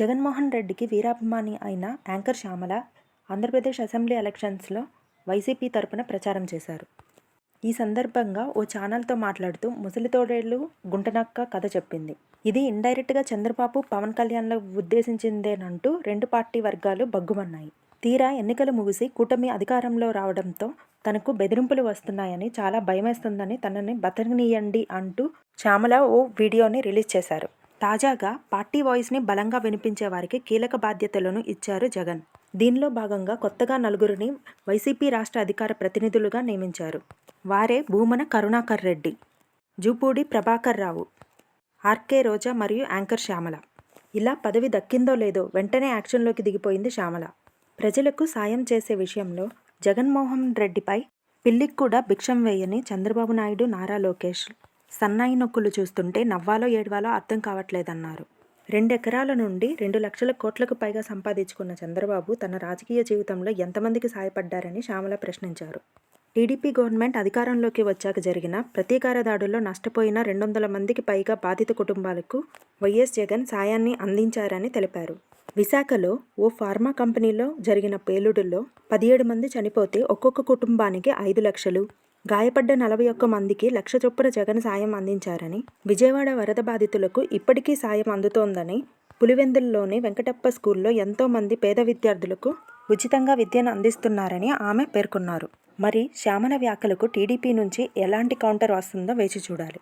జగన్మోహన్ రెడ్డికి వీరాభిమాని అయిన యాంకర్ శ్యామల ఆంధ్రప్రదేశ్ అసెంబ్లీ ఎలక్షన్స్లో వైసీపీ తరపున ప్రచారం చేశారు. ఈ సందర్భంగా ఓ ఛానల్తో మాట్లాడుతూ ముసలితోడేళ్ళు గుంటనక్క కథ చెప్పింది. ఇది ఇండైరెక్ట్గా చంద్రబాబు పవన్ కళ్యాణ్లో ఉద్దేశించిందేనంటూ రెండు పార్టీ వర్గాలు బగ్గుమన్నాయి తీరా ఎన్నికలు ముగిసి కూటమి అధికారంలో రావడంతో తనకు బెదిరింపులు వస్తున్నాయని చాలా భయమేస్తుందని తనని బతకనీయండి అంటూ శ్యామల ఓ వీడియోని రిలీజ్ చేశారు. తాజాగా పార్టీ వాయిస్ని బలంగా వినిపించే వారికి కీలక బాధ్యతలను ఇచ్చారు జగన్. దీనిలో భాగంగా కొత్తగా నలుగురిని వైసీపీ రాష్ట్ర అధికార ప్రతినిధులుగా నియమించారు. వారే భూమన కరుణాకర్ రెడ్డి జూపూడి ప్రభాకర్ రావు ఆర్కే రోజా మరియు యాంకర్ శ్యామల. ఇలా పదవి దక్కిందో లేదో వెంటనే యాక్షన్లోకి దిగిపోయింది శ్యామల. ప్రజలకు సాయం చేసే విషయంలో జగన్మోహన్ రెడ్డిపై పిల్లికి కూడా భిక్షం వేయని చంద్రబాబు నాయుడు నారా లోకేష్ సన్నాయి నొక్కులు చూస్తుంటే నవ్వాలో ఏడవాలో అర్థం కావట్లేదన్నారు. రెండెకరాల నుండి రెండు లక్షల కోట్లకు పైగా సంపాదించుకున్న చంద్రబాబు తన రాజకీయ జీవితంలో ఎంతమందికి సాయపడ్డారని శ్యామల ప్రశ్నించారు. టీడీపీ గవర్నమెంట్ అధికారంలోకి వచ్చాక జరిగిన ప్రతీకార దాడుల్లో నష్టపోయిన రెండు వందల మందికి పైగా బాధిత కుటుంబాలకు వైఎస్ జగన్ సాయాన్ని అందించారని తెలిపారు. విశాఖలో ఓ ఫార్మా కంపెనీలో జరిగిన పేలుడుల్లో పదిహేడు మంది చనిపోతే ఒక్కొక్క కుటుంబానికి ఐదు లక్షలు గాయపడ్డ నలభై ఒక్క మందికి లక్ష చొప్పున జగన్ సాయం అందించారని విజయవాడ వరద బాధితులకు ఇప్పటికీ సాయం అందుతోందని పులివెందుల్లోని వెంకటప్ప స్కూల్లో ఎంతోమంది పేద విద్యార్థులకు ఉచితంగా విద్యను అందిస్తున్నారని ఆమె పేర్కొన్నారు. మరి శ్యామల వ్యాఖ్యలకు టీడీపీ నుంచి ఎలాంటి కౌంటర్ వస్తుందో వేచి చూడాలి.